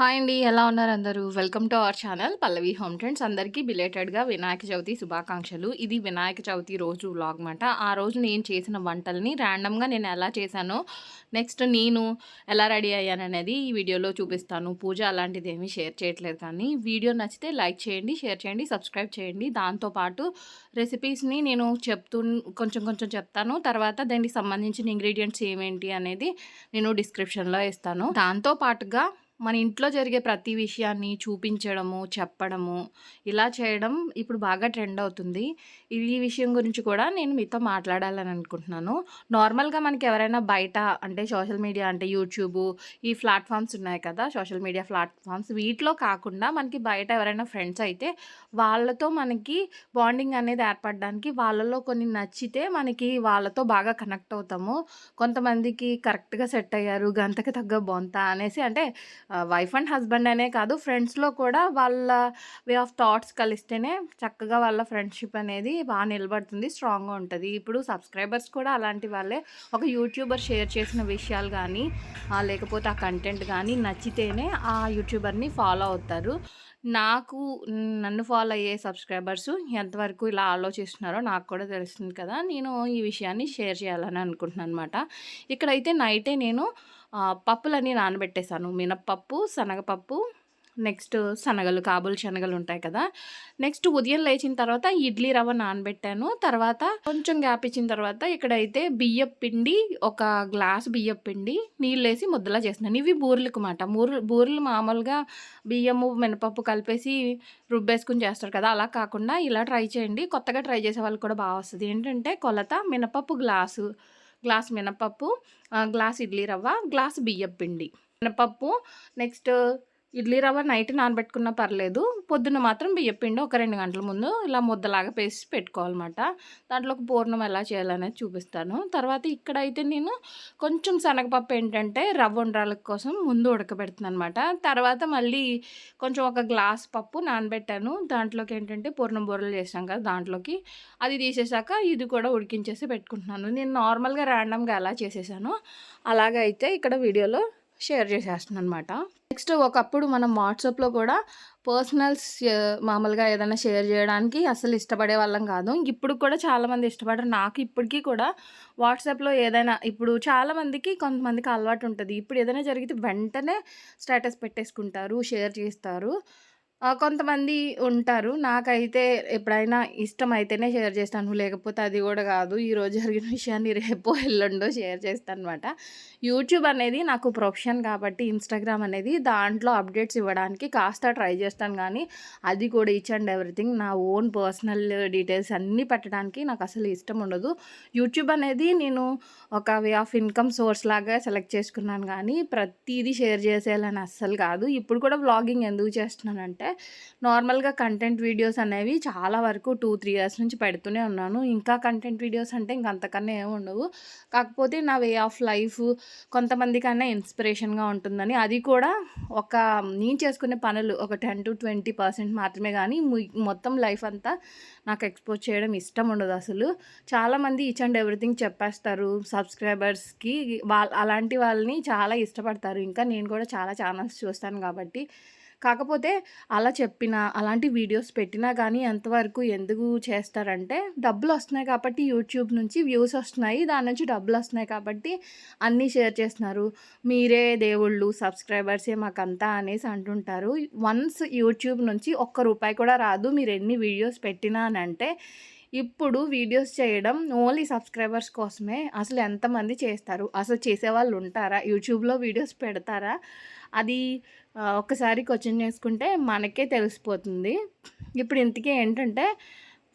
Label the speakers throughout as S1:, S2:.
S1: Hi అండి ఎలా ఉన్నారు అందరూ? Welcome to our channel Pallavi home trends అందరికీ బిలేటెడ్గా వినాయక చవితి శుభాకాంక్షలు. ఇది వినాయక చవితి రోజు వ్లాగ్ మాట ఆ రోజు నేను చేసిన వంటల్ని ర్యాండమ్గా నేను ఎలా చేశానో నెక్స్ట్ నేను ఎలా రెడీ అయ్యాను అనేది ఈ వీడియోలో చూపిస్తాను. పూజ అలాంటిది ఏమీ షేర్ చేయట్లేదు కానీ వీడియో నచ్చితే లైక్ చేయండి షేర్ చేయండి సబ్స్క్రైబ్ చేయండి. దాంతోపాటు రెసిపీస్ని నేను చెప్తూ కొంచెం కొంచెం చెప్తాను. తర్వాత దానికి సంబంధించిన ఇంగ్రీడియంట్స్ ఏమేంటి అనేది నేను డిస్క్రిప్షన్లో ఇస్తాను. దాంతో పాటుగా మన ఇంట్లో జరిగే ప్రతి విషయాన్ని చూపించడము చెప్పడము ఇలా చేయడం ఇప్పుడు బాగా ట్రెండ్ అవుతుంది. ఈ విషయం గురించి కూడా నేను మీతో మాట్లాడాలని అనుకుంటున్నాను. నార్మల్గా మనకి ఎవరైనా బయట అంటే సోషల్ మీడియా అంటే యూట్యూబ్ ఈ ప్లాట్ఫామ్స్ ఉన్నాయి కదా సోషల్ మీడియా ప్లాట్ఫామ్స్. వీటిలో కాకుండా మనకి బయట ఎవరైనా ఫ్రెండ్స్ అయితే వాళ్ళతో మనకి బాండింగ్ అనేది ఏర్పడడానికి వాళ్ళలో కొన్ని నచ్చితే మనకి వాళ్ళతో బాగా కనెక్ట్ అవుతాము. కొంతమందికి కరెక్ట్గా సెట్ అయ్యారు గంతకి తగ్గ బొంత అనేసి అంటే వైఫ్ అండ్ హస్బెండ్ అనే కాదు ఫ్రెండ్స్లో కూడా వాళ్ళ వే ఆఫ్ థాట్స్ కలిస్తేనే చక్కగా వాళ్ళ ఫ్రెండ్షిప్ అనేది బాగా నిలబడుతుంది స్ట్రాంగ్గా ఉంటుంది. ఇప్పుడు సబ్స్క్రైబర్స్ కూడా అలాంటి వాళ్ళే. ఒక యూట్యూబర్ షేర్ చేసిన విషయాలు కానీ లేకపోతే ఆ కంటెంట్ కానీ నచ్చితేనే ఆ యూట్యూబర్ని ఫాలో అవుతారు. నాకు నన్ను ఫాలో అయ్యే సబ్స్క్రైబర్స్ ఎంతవరకు ఇలా ఆలోచిస్తున్నారో నాకు కూడా తెలుస్తుంది కదా. నేను ఈ విషయాన్ని షేర్ చేయాలని అనుకుంటున్నాను అనమాట ఇక్కడైతే నైటే నేను పప్పులన్నీ నానబెట్టేశాను. మినప్పప్పు శనగపప్పు నెక్స్ట్ శనగలు కాబుల్ శనగలు ఉంటాయి కదా. నెక్స్ట్ ఉదయం లేచిన తర్వాత ఇడ్లీ రవ్వ నానబెట్టాను. తర్వాత కొంచెం గ్యాప్ ఇచ్చిన తర్వాత ఇక్కడైతే బియ్యం పిండి ఒక గ్లాస్ బియ్యం పిండి నీళ్ళు వేసి ముద్దలా చేస్తున్నాను. ఇవి బూరెలకు మాట. బూరెలు బూరెలు మామూలుగా బియ్యము మినపప్పు కలిపేసి రుబ్బేసుకుని చేస్తారు కదా. అలా కాకుండా ఇలా ట్రై చేయండి. కొత్తగా ట్రై చేసే వాళ్ళకి కూడా బాగా వస్తుంది. ఏంటంటే కొలత మినపప్పు గ్లాసు గ్లాస్ మినపప్పు గ్లాస్ ఇడ్లీ రవ్వ గ్లాస్ బియ్యం పిండి. మినపప్పు నెక్స్ట్ ఇడ్లీ రవ్వ నైట్ నానబెట్టుకున్నా పర్లేదు. పొద్దున్న మాత్రం బియ్యపిండి ఒక రెండు గంటల ముందు ఇలా ముద్దలాగా పేసి పెట్టుకోవాలన్నమాట. ఒక పూర్ణం ఎలా చేయాలనేది చూపిస్తాను. తర్వాత ఇక్కడైతే నేను కొంచెం శనగపప్పు ఏంటంటే రవ్వ ఉండ్రాల కోసం ముందు ఉడకబెడుతున్నాను అనమాట తర్వాత మళ్ళీ కొంచెం ఒక గ్లాస్ పప్పు నానబెట్టాను. దాంట్లోకి ఏంటంటే పూర్ణం బూరలు చేసాం కదా దాంట్లోకి. అది తీసేసాక ఇది కూడా ఉడికించేసి పెట్టుకుంటున్నాను. నేను నార్మల్గా ర్యాండమ్గా ఎలా చేసేసాను. అలాగైతే ఇక్కడ వీడియోలో షేర్ చేసేస్తున్నాను అనమాట నెక్స్ట్ ఒకప్పుడు మనం వాట్సాప్లో కూడా పర్సనల్స్ మామూలుగా ఏదైనా షేర్ చేయడానికి అసలు ఇష్టపడే వాళ్ళం కాదు. ఇప్పుడు కూడా చాలామంది ఇష్టపడరు. నాకు ఇప్పటికీ కూడా వాట్సాప్లో ఏదైనా ఇప్పుడు చాలామందికి కొంతమందికి అలవాటు ఉంటుంది. ఇప్పుడు ఏదైనా జరిగితే వెంటనే స్టేటస్ పెట్టేసుకుంటారు షేర్ చేస్తారు. కొంతమంది ఉంటారు. నాకైతే ఎప్పుడైనా ఇష్టం అయితేనే షేర్ చేస్తాను. లేకపోతే అది కూడా కాదు. ఈరోజు జరిగిన విషయాన్ని రేపో, ఎల్లుండో షేర్ చేస్తాను అనమాట యూట్యూబ్ అనేది నాకు ప్రొఫెషన్ కాబట్టి ఇన్‌స్టాగ్రామ్ అనేది దాంట్లో అప్డేట్స్ ఇవ్వడానికి కాస్త ట్రై చేస్తాను కానీ, అది కూడా ఈచ్ అండ్ ఎవ్రీథింగ్ నా ఓన్ పర్సనల్ డీటెయిల్స్ అన్నీ పెట్టడానికి నాకు అసలు ఇష్టం ఉండదు. యూట్యూబ్ అనేది నేను ఒక వే ఆఫ్ ఇన్‌కమ్ సోర్స్ లాగా సెలెక్ట్ చేసుకున్నాను కానీ, ప్రతిదీ షేర్ చేసేయాలని అస్సలు కాదు. ఇప్పుడు కూడా వ్లాగింగ్ ఎందుకు చేస్తున్నానంటే నార్మల్గా కంటెంట్ వీడియోస్ అనేవి చాలా వరకు టూ త్రీ ఇయర్స్ నుంచి పెడుతూనే ఉన్నాను. ఇంకా కంటెంట్ వీడియోస్ అంటే ఇంక అంతకన్నా ఏమి ఉండవు. కాకపోతే నా వే ఆఫ్ లైఫ్ కొంతమందికన్నా ఇన్స్పిరేషన్గా ఉంటుందని. అది కూడా ఒక నేను చేసుకునే పనులు ఒక టెన్ టు ట్వంటీ పర్సెంట్ మాత్రమే కానీ మొత్తం లైఫ్ అంతా నాకు ఎక్స్పోజ్ చేయడం ఇష్టం ఉండదు అసలు. చాలామంది ఈచ్ అండ్ ఎవ్రీథింగ్ చెప్పేస్తారు. సబ్స్క్రైబర్స్కి వాళ్ళ అలాంటి వాళ్ళని చాలా ఇష్టపడతారు. ఇంకా నేను కూడా చాలా ఛానల్స్ చూస్తాను కాబట్టి కాకపోతే అలా చెప్పినా అలాంటి వీడియోస్ పెట్టినా కానీ ఎంతవరకు ఎందుకు చేస్తారంటే డబ్బులు వస్తున్నాయి కాబట్టి యూట్యూబ్ నుంచి వ్యూస్ వస్తున్నాయి దాని నుంచి డబ్బులు వస్తున్నాయి కాబట్టి అన్నీ షేర్ చేస్తున్నారు. మీరే దేవుళ్ళు సబ్స్క్రైబర్సే మాకంతా అనేసి అంటుంటారు. వన్స్ యూట్యూబ్ నుంచి ఒక్క రూపాయి కూడా రాదు మీరు ఎన్ని వీడియోస్ పెట్టినా అని అంటే ఇప్పుడు వీడియోస్ చేయడం ఓన్లీ సబ్స్క్రైబర్స్ కోసమే. అసలు ఎంతమంది చేస్తారు? అసలు చేసేవాళ్ళు ఉంటారా? యూట్యూబ్లో వీడియోస్ పెడతారా? అది ఒక్కసారి క్వశ్చన్ చేసుకుంటే మనకే తెలిసిపోతుంది. ఇప్పుడు ఇంతకీ ఏంటంటే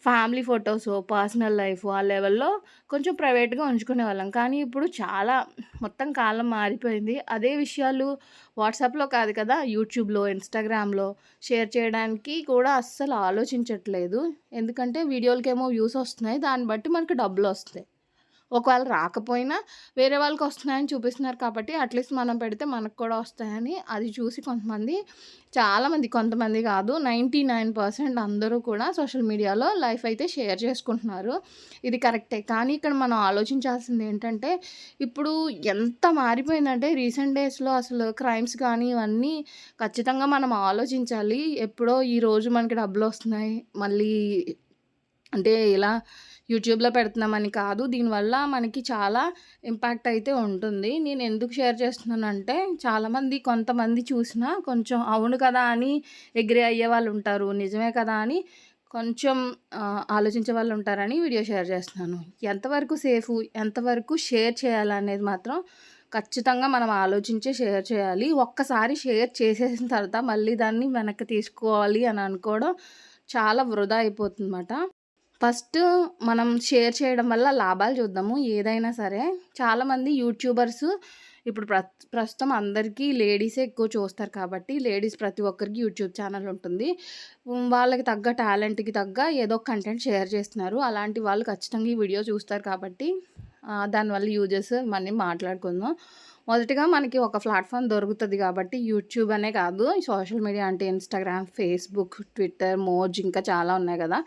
S1: ఫ్యామిలీ ఫొటోస్ పర్సనల్ లైఫ్ ఆ లెవెల్లో కొంచెం ప్రైవేట్గా ఉంచుకునే వాళ్ళం. కానీ ఇప్పుడు చాలా మొత్తం కాలం మారిపోయింది. అదే విషయాలు వాట్సాప్లో కాదు కదా యూట్యూబ్లో ఇన్స్టాగ్రామ్లో షేర్ చేయడానికి కూడా అస్సలు ఆలోచించట్లేదు. ఎందుకంటే వీడియోలకేమో వ్యూస్ వస్తున్నాయి. దాన్ని బట్టి మనకు డబ్బులు వస్తాయి. ఒకవేళ రాకపోయినా వేరే వాళ్ళకి వస్తున్నాయని చూపిస్తున్నారు కాబట్టి అట్లీస్ట్ మనం పెడితే మనకు కూడా వస్తాయని అది చూసి కొంతమంది చాలామంది కొంతమంది కాదు నైంటీ నైన్ పర్సెంట్ అందరూ కూడా సోషల్ మీడియాలో లైఫ్ అయితే షేర్ చేసుకుంటున్నారు. ఇది కరెక్టే. కానీ ఇక్కడ మనం ఆలోచించాల్సింది ఏంటంటే ఇప్పుడు ఎంత మారిపోయిందంటే రీసెంట్ డేస్లో అసలు క్రైమ్స్ కానీ ఇవన్నీ ఖచ్చితంగా మనం ఆలోచించాలి. ఎప్పుడో ఈరోజు మనకి డబ్బులు వస్తున్నాయి. మళ్ళీ అంటే ఇలా యూట్యూబ్లో పెడుతున్నామని కాదు. దీనివల్ల మనకి చాలా ఇంపాక్ట్ అయితే ఉంటుంది. నేను ఎందుకు షేర్ చేస్తున్నానంటే చాలామంది కొంతమంది చూసినా కొంచెం అవును కదా అని ఎగ్రీ అయ్యే వాళ్ళు ఉంటారు. నిజమే కదా అని కొంచెం ఆలోచించే వాళ్ళు ఉంటారని వీడియో షేర్ చేస్తున్నాను. ఎంతవరకు సేఫ్ ఎంతవరకు షేర్ చేయాలనేది మాత్రం ఖచ్చితంగా మనం ఆలోచించే షేర్ చేయాలి. ఒక్కసారి షేర్ చేసేసిన తర్వాత మళ్ళీ దాన్ని వెనక్కి తీసుకోవాలి అని అనుకోవడం చాలా వృధా అయిపోతుందన్నమాట. ఫస్ట్ మనం షేర్ చేయడం వల్ల లాభాలు చూద్దాము ఏదైనా సరే. చాలామంది యూట్యూబర్స్ ఇప్పుడు ప్ర ప్రస్తుతం అందరికీ లేడీసే ఎక్కువ చూస్తారు కాబట్టి లేడీస్ ప్రతి ఒక్కరికి యూట్యూబ్ ఛానల్ ఉంటుంది. వాళ్ళకి తగ్గ టాలెంట్కి తగ్గ ఏదో కంటెంట్ షేర్ చేస్తున్నారు. అలాంటి వాళ్ళు ఖచ్చితంగా ఈ వీడియో చూస్తారు కాబట్టి దానివల్ల యూజెస్ మనీ మాట్లాడుకుందాం. మొదటిగా మనకి ఒక ప్లాట్ఫామ్ దొరుకుతుంది కాబట్టి యూట్యూబ్ అనే కాదు. సోషల్ మీడియా అంటే ఇన్స్టాగ్రామ్ ఫేస్బుక్ ట్విట్టర్ మోజ్ ఇంకా చాలా ఉన్నాయి కదా.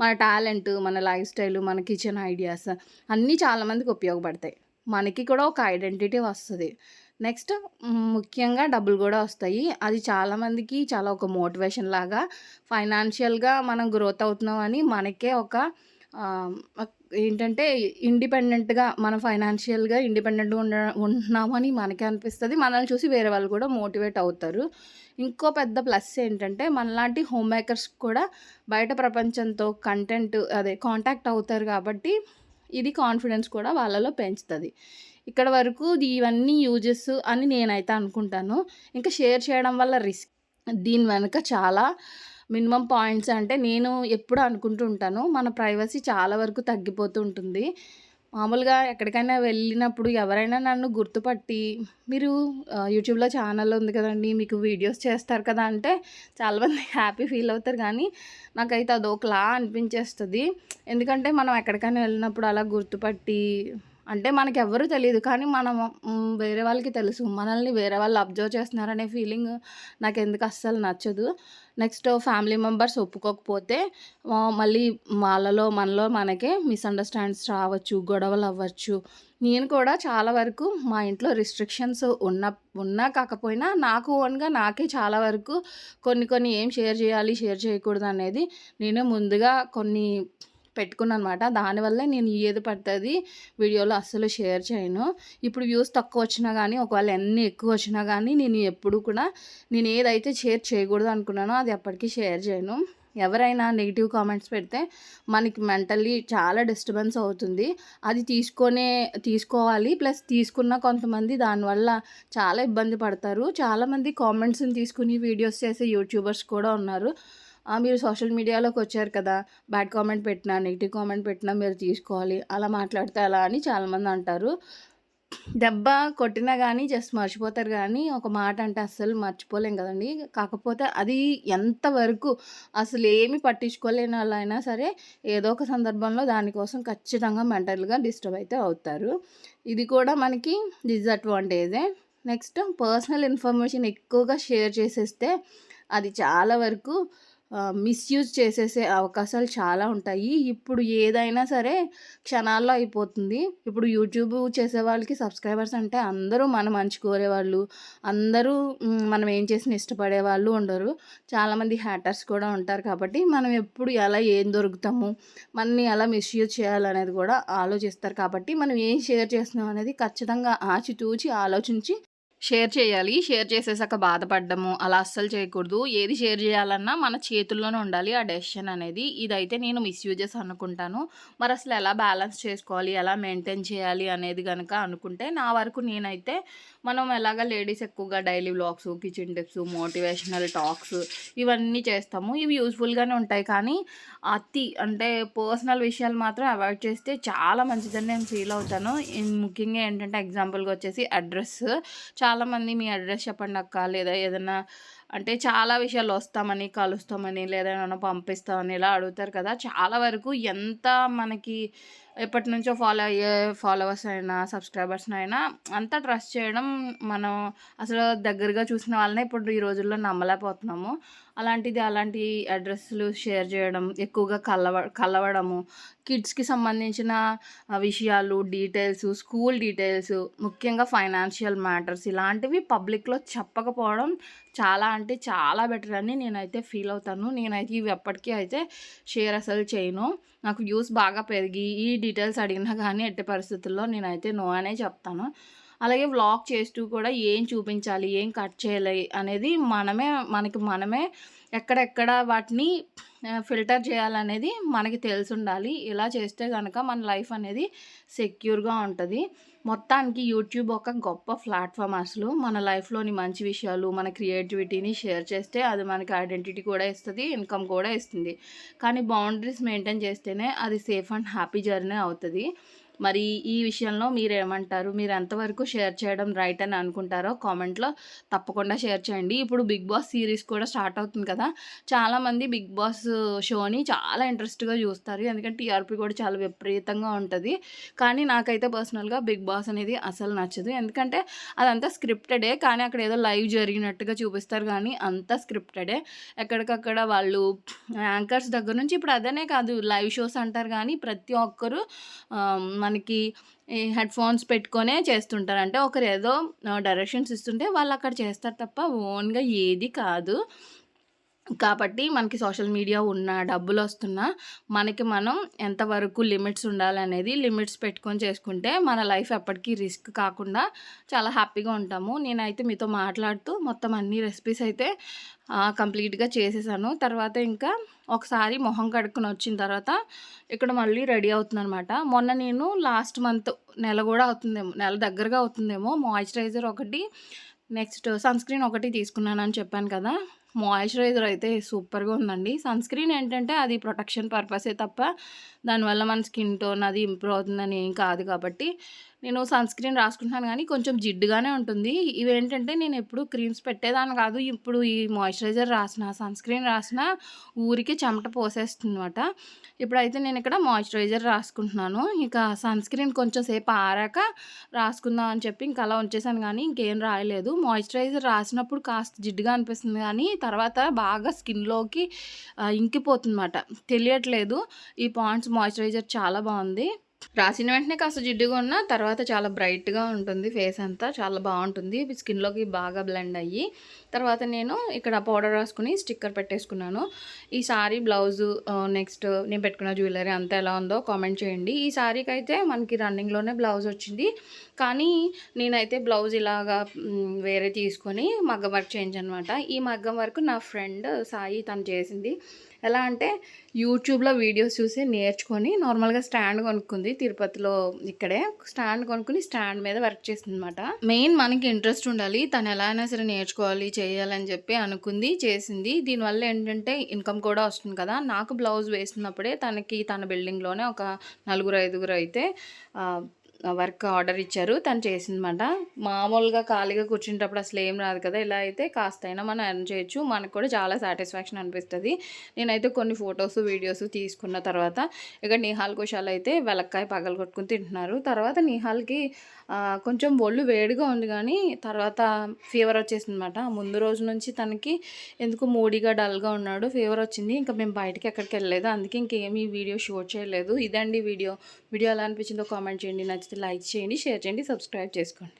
S1: మన టాలెంట్ మన లైఫ్ స్టైల్ మన కిచెన్ ఐడియాస్ అన్నీ చాలామందికి ఉపయోగపడతాయి. మనకి కూడా ఒక ఐడెంటిటీ వస్తుంది. నెక్స్ట్ ముఖ్యంగా డబ్బులు కూడా వస్తాయి. అది చాలామందికి చాలా ఒక మోటివేషన్ లాగా ఫైనాన్షియల్గా మనం గ్రోత్ అవుతున్నామని మనకే ఒక ఏంటంటే ఇండిపెండెంట్గా మనం ఫైనాన్షియల్గా ఇండిపెండెంట్గా ఉండ ఉంటున్నామని మనకే అనిపిస్తుంది. మనల్ని చూసి వేరే వాళ్ళు కూడా మోటివేట్ అవుతారు. ఇంకో పెద్ద ప్లస్ ఏంటంటే మనలాంటి హోమ్ మేకర్స్ కూడా బయట ప్రపంచంతో కంటెంట్ అదే కాంటాక్ట్ అవుతారు కాబట్టి ఇది కాన్ఫిడెన్స్ కూడా వాళ్ళలో పెంచుతుంది. ఇక్కడ వరకు ఇవన్నీ యూజెస్ అని నేనైతే అనుకుంటాను. ఇంకా షేర్ చేయడం వల్ల రిస్క్ దీని వెనుక చాలా మినిమం పాయింట్స్ అంటే నేను ఎప్పుడు అనుకుంటూ ఉంటాను. మన ప్రైవసీ చాలా వరకు తగ్గిపోతూ ఉంటుంది. మామూలుగా ఎక్కడికైనా వెళ్ళినప్పుడు ఎవరైనా నన్ను గుర్తుపట్టి మీరు యూట్యూబ్లో ఛానల్ ఉంది కదండి మీకు వీడియోస్ చేస్తారు కదా అంటే చాలామంది హ్యాపీ ఫీల్ అవుతారు. కానీ నాకైతే అదొకలా అనిపించేస్తుంది. ఎందుకంటే మనం ఎక్కడికైనా వెళ్ళినప్పుడు అలా గుర్తుపట్టి అంటే మనకి ఎవ్వరూ తెలియదు కానీ మనం వేరే వాళ్ళకి తెలుసు. మనల్ని వేరే వాళ్ళు అబ్జర్వ్ చేస్తున్నారనే ఫీలింగ్ నాకు ఎందుకు అస్సలు నచ్చదు. నెక్స్ట్ ఫ్యామిలీ మెంబర్స్ ఒప్పుకోకపోతే మళ్ళీ వాళ్ళలో మనలో మనకే మిస్అండర్స్టాండ్స్ రావచ్చు గొడవలు అవ్వచ్చు. నేను కూడా చాలా వరకు మా ఇంట్లో రిస్ట్రిక్షన్స్ ఉన్న ఉన్నా కాకపోయినా నాకు ఓన్గా నాకే చాలా వరకు కొన్ని కొన్ని ఏం షేర్ చేయాలి షేర్ చేయకూడదు అనేది నేను ముందుగా కొన్ని పెట్టుకున్నాను అనమాట దానివల్లే నేను ఏది పడుతుంది వీడియోలో అస్సలు షేర్ చేయను. ఇప్పుడు వ్యూస్ తక్కువ వచ్చినా కానీ ఒకవేళ ఎన్ని ఎక్కువ వచ్చినా కానీ నేను ఎప్పుడు కూడా నేను ఏదైతే షేర్ చేయకూడదు అనుకున్నానో అది ఎప్పటికీ షేర్ చేయను. ఎవరైనా నెగిటివ్ కామెంట్స్ పెడితే మనకి మెంటల్లీ చాలా డిస్టర్బెన్స్ అవుతుంది. అది తీసుకొనే తీసుకోవాలి. ప్లస్ తీసుకున్న కొంతమంది దానివల్ల చాలా ఇబ్బంది పడతారు. చాలామంది కామెంట్స్ని తీసుకుని వీడియోస్ చేసే యూట్యూబర్స్ కూడా ఉన్నారు. మీరు సోషల్ మీడియాలోకి వచ్చారు కదా బ్యాడ్ కామెంట్ పెట్టినా నెగిటివ్ కామెంట్ పెట్టినా మీరు తీసుకోవాలి అలా మాట్లాడితే అలా అని చాలామంది అంటారు. దెబ్బ కొట్టినా కానీ జస్ట్ మర్చిపోతారు కానీ ఒక మాట అంటే అస్సలు మర్చిపోలేం కదండి. కాకపోతే అది ఎంతవరకు అసలు ఏమి పట్టించుకోలేని వాళ్ళైనా సరే ఏదో ఒక సందర్భంలో దానికోసం ఖచ్చితంగా మెంటల్గా డిస్టర్బ్ అయితే అవుతారు. ఇది కూడా మనకి డిసడ్వాంటేజే. నెక్స్ట్ పర్సనల్ ఇన్ఫర్మేషన్ ఎక్కువగా షేర్ చేసేస్తే అది చాలా వరకు మిస్యూజ్ చేసేసే అవకాశాలు చాలా ఉంటాయి. ఇప్పుడు ఏదైనా సరే క్షణాల్లో అయిపోతుంది. ఇప్పుడు యూట్యూబ్ చేసే వాళ్ళకి సబ్స్క్రైబర్స్ అంటే అందరూ మన మంచి కోరేవాళ్ళు అందరూ మనం ఏం చేసిన ఇష్టపడే వాళ్ళు ఉండరు. చాలామంది హ్యాటర్స్ కూడా ఉంటారు కాబట్టి మనం ఎప్పుడు ఎలా ఏం దొరుకుతాము మనని ఎలా మిస్యూజ్ చేయాలనేది కూడా ఆలోచిస్తారు కాబట్టి మనం ఏం షేర్ చేస్తున్నాం అనేది ఖచ్చితంగా ఆచితూచి ఆలోచించి షేర్ చేయాలి. షేర్ చేసేసాక బాధపడ్డము అలా అస్సలు చేయకూడదు. ఏది షేర్ చేయాలన్నా మన చేతుల్లోనే ఉండాలి ఆ డెసిషన్ అనేది. ఇదైతే నేను మిస్యూజెస్ అనుకుంటాను. మరి అసలు ఎలా బ్యాలెన్స్ చేసుకోవాలి? ఎలా మెయింటైన్ చేయాలి అనేది కనుక అనుకుంటే నా వరకు నేనైతే మనం ఎలాగ లేడీస్ ఎక్కువగా daily vlogs kitchen tips motivational talks ఇవన్నీ చేస్తాము. ఇవి యూస్ఫుల్గానే ఉంటాయి. కానీ అతి అంటే పర్సనల్ విషయాలు మాత్రం అవాయిడ్ చేస్తే చాలా మంచిదని నేను ఫీల్ అవుతాను. ముఖ్యంగా ఏంటంటే ఎగ్జాంపుల్గా వచ్చేసి అడ్రస్. చాలామంది మీ అడ్రస్ చెప్పండి అక్క లేదా ఏదైనా అంటే చాలా విషయాలు వస్తామని, కలుస్తామని, లేదా ఏమన్నా పంపిస్తామని ఇలా అడుగుతారు కదా! చాలా వరకు ఎంత మనకి ఎప్పటి నుంచో ఫాలో అయ్యే ఫాలోవర్స్ అయినా, సబ్స్క్రైబర్స్ అయినా అంతా ట్రస్ట్ చేయడం మనం అసలు దగ్గరగా చూసిన వాళ్ళనే ఇప్పుడు ఈ రోజుల్లో నమ్మలేకపోతున్నాము. అలాంటిది అలాంటి అడ్రస్లు షేర్ చేయడం, ఎక్కువగా కలవ కలవడము, కిడ్స్‌కి సంబంధించిన విషయాలు, డీటెయిల్స్, స్కూల్ డీటెయిల్స్, ముఖ్యంగా ఫైనాన్షియల్ మ్యాటర్స్ ఇలాంటివి పబ్లిక్‌లో చెప్పకపోవడం చాలా అంటే చాలా బెటర్ అని నేనైతే ఫీల్ అవుతాను. నేనైతే ఇవి ఎప్పటికీ అయితే షేర్ అసలు చేయను. నాకు వ్యూస్ బాగా పెరిగి ఈ డీటెయిల్స్ అడిగినా కానీ ఎట్టి పరిస్థితుల్లో నేనైతే నో అనే చెప్తాను. అలాగే వ్లాగ్ చేస్తూ కూడా ఏం చూపించాలి, ఏం కట్ చేయాలి అనేది మనమే మనకి మనమే ఎక్కడెక్కడ వాటిని ఫిల్టర్ చేయాలనేది మనకి తెలిసి ఉండాలి ఇలా చేస్తే కనుక మన లైఫ్ అనేది సెక్యూర్‌గా ఉంటుంది మొత్తానికి యూట్యూబ్ ఒక గొప్ప ప్లాట్ఫామ్ అసలు. మన లైఫ్‌లోని మంచి విషయాలు, మన క్రియేటివిటీని షేర్ చేస్తే అది మనకి ఐడెంటిటీ కూడా ఇస్తుంది ఇన్‌కమ్ కూడా ఇస్తుంది. కానీ బౌండరీస్ మెయింటైన్ చేస్తేనే అది సేఫ్ అండ్ హ్యాపీ జర్నీ అవుతుంది మరి ఈ విషయంలో మీరేమంటారు? మీరు ఎంతవరకు షేర్ చేయడం రైట్ అని అనుకుంటారో కామెంట్‌లో తప్పకుండా షేర్ చేయండి. ఇప్పుడు 'బిగ్ బాస్' సిరీస్ కూడా స్టార్ట్ అవుతుంది కదా! చాలామంది 'బిగ్ బాస్' షోని చాలా ఇంట్రెస్ట్‌గా చూస్తారు. ఎందుకంటే టీఆర్‌పీ కూడా చాలా విపరీతంగా ఉంటుంది కానీ నాకైతే పర్సనల్‌గా 'బిగ్ బాస్' అనేది అసలు నచ్చదు. ఎందుకంటే అదంతా స్క్రిప్టెడే. కానీ అక్కడ ఏదో లైవ్ జరిగినట్టుగా చూపిస్తారు కానీ అంతా స్క్రిప్టెడే. ఎక్కడికక్కడ వాళ్ళు యాంకర్స్ దగ్గర నుంచి ఇప్పుడు అదనే కాదు లైవ్ షోస్ అంటారు కానీ ప్రతి ఒక్కరు మనకి ఈ హెడ్‌ఫోన్స్ పెట్టుకొనే చేస్తుంటారు. అంటే ఒకరు ఏదో డైరెక్షన్స్ ఇస్తుంటే వాళ్ళు అక్కడ చేస్తారు తప్ప ఓన్‌గా ఏది కాదు. కాబట్టి మనకి సోషల్ మీడియా ఉన్న డబ్బులు వస్తున్నా మనకి మనం ఎంతవరకు లిమిట్స్ ఉండాలనేది లిమిట్స్ పెట్టుకొని చేసుకుంటే మన లైఫ్ ఎప్పటికీ రిస్క్ కాకుండా చాలా హ్యాపీగా ఉంటాము. నేనైతే మీతో మాట్లాడుతూ మొత్తం అన్ని రెసిపీస్ అయితే కంప్లీట్‌గా చేసేసాను. తర్వాత ఇంకా ఒకసారి మొహం కడుక్కుని వచ్చిన తర్వాత ఇక్కడ మళ్ళీ రెడీ అవుతున్నాననమాట. మొన్న నేను లాస్ట్ మంత్ నెల కూడా అవుతుందేమో, నెల దగ్గరగా అవుతుందేమో మాయిశ్చరైజర్ ఒకటి, నెక్స్ట్ సన్‌స్క్రీన్ ఒకటి తీసుకున్నానని చెప్పాను కదా! మాయిశ్చరైజర్ అయితే సూపర్‌గా ఉందండి. సన్‌స్క్రీన్ ఏంటంటే అది ప్రొటెక్షన్ పర్పసే తప్ప దానివల్ల మన స్కిన్ టోన్ అది ఇంప్రూవ్ అవుతుందని ఏం కాదు కాబట్టి నేను సన్ స్క్రీన్ రాసుకుంటున్నాను కానీ కొంచెం జిడ్డుగానే ఉంటుంది. ఇవేంటంటే నేను ఎప్పుడు క్రీమ్స్ పెట్టేదాన్ని కాదు. ఇప్పుడు ఈ మాయిశ్చరైజర్ రాసిన సన్ స్క్రీన్ రాసిన ఊరికే చెమట పోసేస్తుందన్నమాట ఇప్పుడైతే నేను ఇక్కడ మాయిశ్చరైజర్ రాసుకుంటున్నాను. ఇక సన్‌స్క్రీన్ కొంచెం సేపు ఆరాక రాసుకుందాం అని చెప్పి ఇంక అలా ఉంచేసాను కానీ ఇంకేం రాయలేదు. మాయిశ్చరైజర్ రాసినప్పుడు కాస్త జిడ్డుగా అనిపిస్తుంది కానీ తర్వాత బాగా స్కిన్‌లోకి ఇంకిపోతుందన్నమాట. తెలియట్లేదు. ఈ పాండ్స్ మాయిశ్చరైజర్ చాలా బాగుంది రాసిన వెంటనే కాస్త జిడ్డుగా ఉన్నా తర్వాత చాలా బ్రైట్‌గా ఉంటుంది ఫేస్ అంతా. చాలా బాగుంటుంది స్కిన్‌లోకి బాగా బ్లెండ్ అయ్యి. తర్వాత నేను ఇక్కడ పౌడర్ రాసుకుని స్టిక్కర్ పెట్టేసుకున్నాను. ఈ సారీ బ్లౌజు నెక్స్ట్ నేను పెట్టుకున్న జ్యువెలరీ అంతా ఎలా ఉందో కామెంట్ చేయండి. ఈ సారీకైతే మనకి రన్నింగ్‌లోనే బ్లౌజ్ వచ్చింది. కానీ నేనైతే బ్లౌజ్ ఇలాగా వేరే తీసుకొని మగ్గం వర్క్ చేయించనమాట ఈ మగ్గం వర్క్ నా ఫ్రెండ్ సాయి తను చేసింది. ఎలా అంటే యూట్యూబ్‌లో వీడియోస్ చూసి నేర్చుకొని నార్మల్‌గా స్టాండ్ కొనుక్కుంది తిరుపతిలో ఇక్కడే. స్టాండ్ కొనుక్కుని స్టాండ్ మీద వర్క్ చేసిందనమాట. మెయిన్ మనకి ఇంట్రెస్ట్ ఉండాలి. తను ఎలా అయినా సరే నేర్చుకోవాలి, చేయాలని చెప్పి అనుకుంది, చేసింది. దీనివల్ల ఏంటంటే ఇన్‌కమ్ కూడా వస్తుంది కదా! నాకు బ్లౌజ్ వేసినప్పుడే తనకి తన బిల్డింగ్‌లోనే ఒక నలుగురు, ఐదుగురు అయితే వర్క్ ఆర్డర్ ఇచ్చారు. తను చేసిందనమాట. మామూలుగా ఖాళీగా కూర్చునేటప్పుడు అసలు ఏం రాదు కదా! ఇలా అయితే కాస్తైనా మనం ఎర్న్ చేయొచ్చు. మనకు కూడా చాలా సాటిస్ఫాక్షన్ అనిపిస్తుంది నేనైతే కొన్ని ఫొటోస్ వీడియోస్ తీసుకున్న తర్వాత ఇక నిహాల్, కుషాల్ అయితే వెలక్కాయ కొట్టుకుని తింటున్నారు. తర్వాత నిహాల్‌కి కొంచెం ఒళ్ళు వేడిగా ఉంది కానీ తర్వాత ఫీవర్ వచ్చేసిందనమాట. ముందు రోజు నుంచి తనకి ఎందుకో మూడీగా, డల్‌గా ఉన్నాడు. ఫీవర్ వచ్చింది. ఇంకా మేము బయటకి ఎక్కడికి వెళ్ళలేదు. అందుకే ఇంకేమీ వీడియో షూట్ చేయలేదు. ఇదండి వీడియో. వీడియో ఎలా అనిపించిందో కామెంట్ చేయండి. నచ్చితే లైక్ చేయండి, షేర్ చేయండి, సబ్స్క్రైబ్ చేసుకోండి.